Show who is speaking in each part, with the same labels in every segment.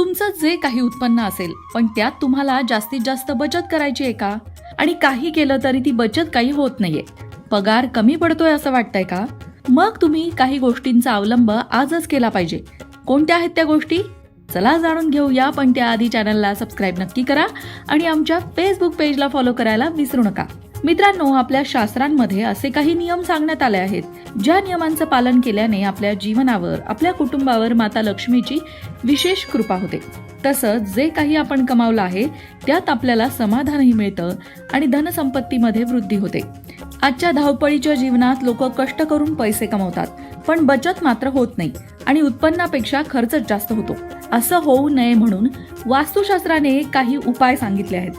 Speaker 1: तुमचं जे काही उत्पन्न असेल पण त्यात तुम्हाला जास्तीत जास्त बचत करायची आहे का? आणि काही केलं तरी ती बचत काही होत नाहीये. पगार कमी पडतोय असं वाटतंय का? मग तुम्ही काही गोष्टींचा अवलंब आजच केला पाहिजे. कोणत्या आहेत त्या गोष्टी? चला जाणून घेऊया पण त्याआधी चॅनलला सबस्क्राईब नक्की करा आणि आमच्या फेसबुक पेजला फॉलो करायला विसरू नका. मित्रांनो आपल्या शास्त्रांमध्ये असे काही नियम सांगण्यात आले आहेत. ज्या नियमांचं पालन केल्याने आपल्या जीवनावर आपल्या कुटुंबावर माता लक्ष्मीची विशेष कृपा होते. तसंच जे काही आपण कमावलं आहे त्यात आपल्याला समाधानही मिळतं आणि धनसंपत्तीमध्ये वृद्धी होते. आजच्या धावपळीच्या जीवनात लोक कष्ट करून पैसे कमवतात पण बचत मात्र होत नाही आणि उत्पन्नापेक्षा खर्चच जास्त होतो. असं होऊ नये म्हणून वास्तुशास्त्राने काही उपाय सांगितले आहेत.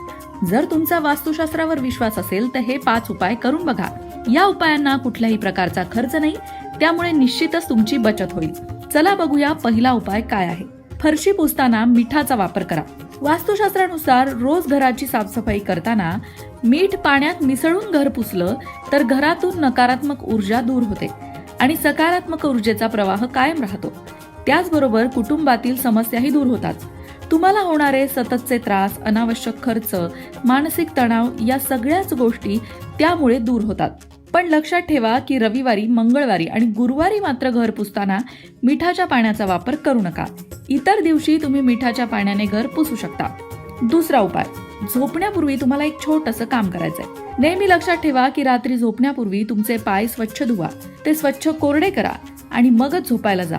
Speaker 1: जर तुमचा वास्तुशास्त्रावर विश्वास असेल तर हे पाच उपाय करून बघा. या उपायांना कुठल्याही प्रकारचा खर्च नाही त्यामुळे निश्चितच तुमची बचत होईल. चला बघूया पहिला उपाय काय आहे. फरशी पुसताना मिठाचा वापर करा. वास्तुशास्त्रानुसार रोज घराची साफसफाई करताना मीठ पाण्यात मिसळून घर पुसलं तर घरातून नकारात्मक ऊर्जा दूर होते आणि सकारात्मक ऊर्जेचा प्रवाह कायम राहतो. त्याचबरोबर कुटुंबातील समस्याही दूर होतात. तुम्हाला होणारे सततचे त्रास अनावश्यक खर्च मानसिक तणाव या सगळ्याच गोष्टी त्यामुळे दूर होतात. पण लक्षात ठेवा की रविवारी मंगळवारी आणि गुरुवारी मात्र घर पुसताना मिठाच्या पाण्याचा वापर करू नका. इतर दिवशी तुम्ही मिठाच्या पाण्याने घर पुसू शकता. दुसरा उपाय झोपण्यापूर्वी तुम्हाला एक छोटंसं काम करायचंय. नेहमी लक्षात ठेवा की रात्री झोपण्यापूर्वी तुमचे पाय स्वच्छ धुवा. ते स्वच्छ कोरडे करा आणि मगच झोपायला जा.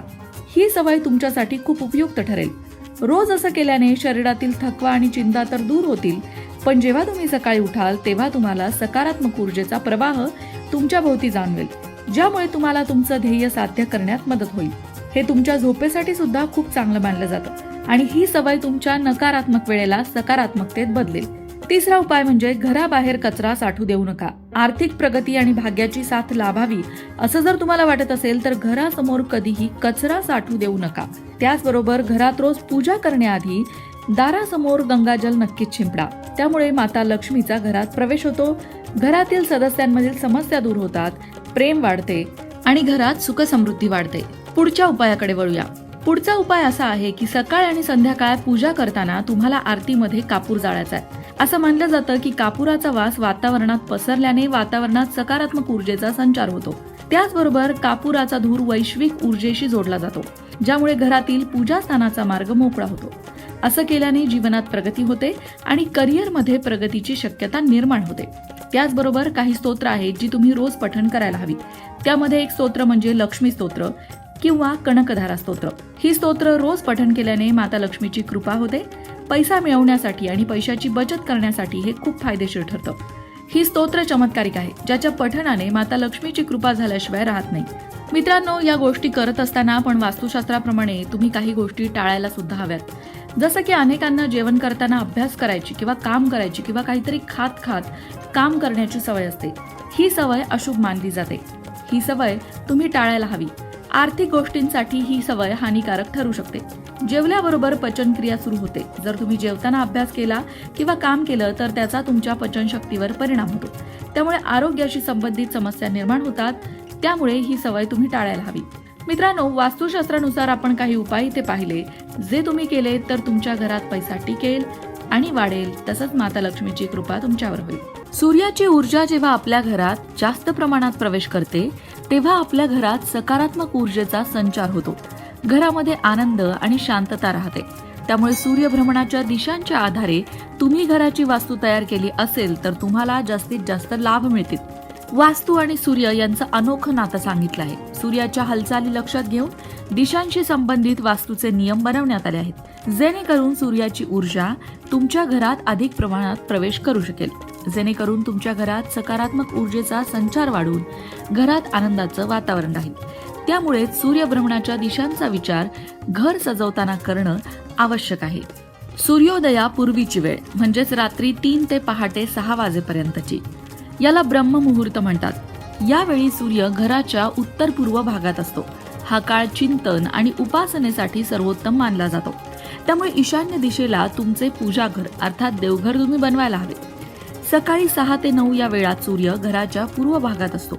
Speaker 1: ही सवय तुमच्यासाठी खूप उपयुक्त ठरेल. रोज असं केल्याने शरीरातील थकवा आणि चिंता तर दूर होतील पण जेव्हा तुम्ही सकाळी उठाल तेव्हा तुम्हाला सकारात्मक ऊर्जेचा प्रवाह तुमच्या भोवती जाणवेल ज्यामुळे तुम्हाला तुमचं ध्येय साध्य करण्यात मदत होईल. हे तुमच्या झोपेसाठी सुद्धा खूप चांगलं मानलं जातं आणि ही सवय तुमच्या नकारात्मक वेळेला सकारात्मकतेत बदलेल. तिसरा उपाय म्हणजे घराबाहेर कचरा साठू देऊ नका. आर्थिक प्रगती आणि भाग्याची साथ लाभावी असं जर तुम्हाला वाटत असेल तर घरासमोर कधीही कचरा साठू देऊ नका. त्याचबरोबर घरात रोज पूजा करण्याआधी दारासमोर गंगाजल नक्कीच शिंपडा. त्यामुळे माता लक्ष्मीचा घरात प्रवेश होतो. घरातील सदस्यांमधील समस्या दूर होतात प्रेम वाढते आणि घरात सुखसमृद्धी वाढते. पुढच्या उपायाकडे वळूया. पुढचा उपाय असा आहे की सकाळ आणि संध्याकाळ पूजा करताना तुम्हाला आरतीमध्ये कापूर जाळायचा आहे. असं मानलं जातं की कापुराचा वास वातावरणात पसरल्याने वातावरणात सकारात्मक ऊर्जेचा संचार होतो. त्याचबरोबर कापुराचा धूर वैश्विक ऊर्जेशी जोडला जातो ज्यामुळे घरातील पूजास्थानाचा मार्ग मोकळा होतो. असं केल्याने जीवनात प्रगती होते आणि करिअरमध्ये प्रगतीची शक्यता निर्माण होते. त्याचबरोबर काही स्तोत्र आहेत जी तुम्ही रोज पठण करायला हवी. त्यामध्ये एक स्तोत्र म्हणजे लक्ष्मी स्तोत्र किंवा कणकधारा स्तोत्र. ही स्तोत्र रोज पठण केल्याने माता लक्ष्मीची कृपा होते पैसा मिळवण्यासाठी आणि पैशाची बचत करण्यासाठी हे खूप फायदेशीर ठरतं. ही स्तोत्र चमत्कारिक आहे ज्याच्या पठणाने माता लक्ष्मीची कृपा झाल्याशिवाय राहत नाही. मित्रांनो या गोष्टी करत असताना पण वास्तुशास्त्राप्रमाणे तुम्ही काही गोष्टी टाळायला सुद्धा हव्यात. जसं की अनेकांना जेवण करताना अभ्यास करायची किंवा काम करायची किंवा काहीतरी खात खात काम करण्याची सवय असते. ही सवय अशुभ मानली जाते. ही सवय तुम्ही टाळायला हवी. आर्थिक गोष्टींसाठी ही सवय हानिकारक ठरू शकते. जेवल्याबरोबर पचनक्रिया सुरू होते. जर तुम्ही जेवताना अभ्यास केला किंवा काम केलं तर त्याचा तुमच्या पचनशक्तीवर परिणाम होतो. त्यामुळे आरोग्याशी संबंधित समस्या निर्माण होतात. त्यामुळे ही सवय तुम्ही टाळायला हवी. मित्रांनो वास्तुशास्त्रानुसार आपण काही उपाय इथे पाहिले. जे तुम्ही केले तर तुमच्या घरात पैसा टिकेल आणि वाढेल तसंच माता लक्ष्मीची कृपा तुमच्यावर होईल. सूर्याची ऊर्जा जेव्हा आपल्या घरात जास्त प्रमाणात प्रवेश करते तेव्हा आपल्या घरात सकारात्मक ऊर्जेचा संचार होतो. घरामध्ये आनंद आणि शांतता राहते. त्यामुळे सूर्यभ्रमणाच्या दिशांच्या आधारे तुम्ही घराची वास्तू तयार केली असेल तर तुम्हाला जास्तीत जास्त लाभ मिळतील. वास्तू आणि सूर्य यांचं अनोखं नातं सांगितलं आहे. सूर्याच्या हालचाली लक्षात घेऊन दिशांशी संबंधित वास्तूचे नियम बनवण्यात आले आहेत. जेणेकरून सूर्याची ऊर्जा तुमच्या घरात अधिक प्रमाणात प्रवेश करू शकेल. जेणेकरून तुमच्या घरात सकारात्मक ऊर्जेचा संचार वाढून घरात आनंदाचं वातावरण राहील. त्यामुळे सूर्यभ्रमणाच्या दिशांचा विचार घर सजवताना करणं आवश्यक आहे. सूर्योदयापूर्वीची वेळ म्हणजेच रात्री तीन ते पहाटे सहा वाजेपर्यंतची. याला ब्रह्ममुहूर्त म्हणतात. यावेळी सूर्य घराच्या उत्तर पूर्व भागात असतो. हा काळ चिंतन आणि उपासनेसाठी सर्वोत्तम मानला जातो. त्यामुळे ईशान्य दिशेला तुमचे पूजाघर अर्थात देवघर तुम्ही बनवायला हवे. सकाळी सहा ते नऊ या वेळात सूर्य घराच्या पूर्व भागात असतो.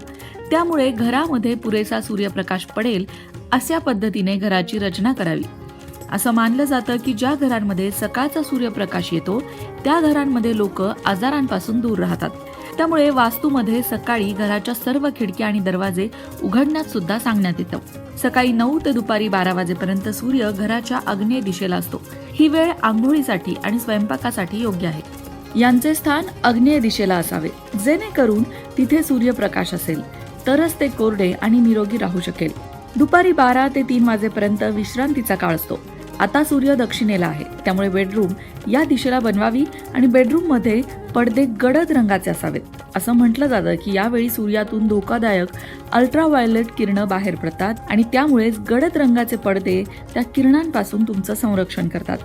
Speaker 1: त्यामुळे घरामध्ये पुरेसा सूर्यप्रकाश पडेल अशा पद्धतीने घराची रचना करावी. असं मानलं जातं की ज्या घरांमध्ये सकाळचा सूर्यप्रकाश येतो त्या घरांमध्ये लोक आजारांपासून दूर राहतात. त्यामुळे वास्तूमध्ये सकाळी घराच्या सर्व खिडक्या आणि दरवाजे उघडण्यात सुद्धा सांगण्यात येतं. सकाळी नऊ ते दुपारी बारा वाजेपर्यंत सूर्य घराच्या आग्नेय दिशेला असतो. ही वेळ आंघोळीसाठी आणि स्वयंपाकासाठी योग्य आहे. यांचे स्थान आग्नेय दिशेला असावे. जेणेकरून तिथे सूर्यप्रकाश असेल. तरच ते कोरडे आणि निरोगी राहू शकेल. दुपारी बारा ते तीन वाजेपर्यंत विश्रांतीचा काळ असतो. आता सूर्य दक्षिणेला आहे. त्यामुळे बेडरूम या दिशेला बनवावी आणि बेडरूममध्ये पडदे गडद रंगाचे असावेत. असं म्हटलं जातं की यावेळी सूर्यातून धोकादायक अल्ट्राव्हायोलेट किरणं बाहेर पडतात आणि त्यामुळेच गडद रंगाचे पडदे त्या किरणांपासून तुमचं संरक्षण करतात.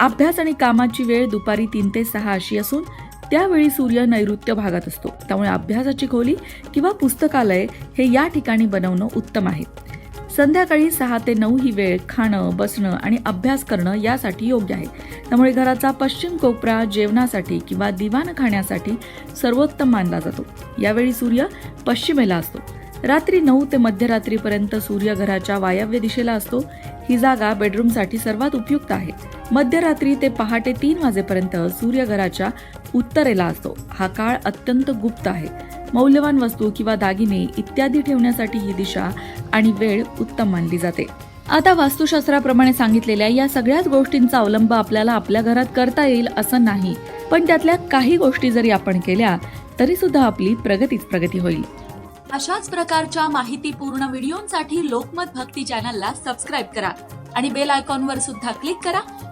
Speaker 1: अभ्यास आणि कामाची वेळ दुपारी तीन ते सहा अशी असून त्यावेळी सूर्य नैऋत्य भागात असतो. त्यामुळे अभ्यासाची खोली किंवा पुस्तकालय हे या ठिकाणी बनवणं उत्तम आहे. संध्याकाळी सहा ते नऊ ही वेळ खाणं बसणं आणि अभ्यास करणं यासाठी योग्य आहे. त्यामुळे घराचा पश्चिम कोपरा जेवणासाठी किंवा दिवाण खाण्यासाठी सर्वोत्तम मानला जातो. यावेळी सूर्य पश्चिमेला असतो. रात्री नऊ ते मध्यरात्रीपर्यंत सूर्य घराच्या वायव्य दिशेला असतो. ही जागा बेडरूमसाठी सर्वात उपयुक्त आहे. मध्यरात्री ते पहाटे तीन वाजेपर्यंत सूर्य घराच्या उत्तरेला असतो. हा काळ अत्यंत गुप्त आहे. मौल्यवान वस्तू किंवा दागिने इत्यादी ठेवण्यासाठी ही दिशा आणि वेळ उत्तम मानली जाते. आता वास्तुशास्त्राप्रमाणे सांगितलेल्या या सगळ्याच गोष्टींचा अवलंब आपल्याला आपल्या घरात करता येईल असं नाही. पण त्यातल्या काही गोष्टी जरी आपण केल्या तरी सुद्धा आपली प्रगतीच प्रगती होईल. अशाच प्रकारच्या माहितीपूर्ण व्हिडिओंसाठी लोकमत भक्ती चॅनलला सबस्क्राईब करा आणि बेल आयकॉनवर सुद्धा क्लिक करा.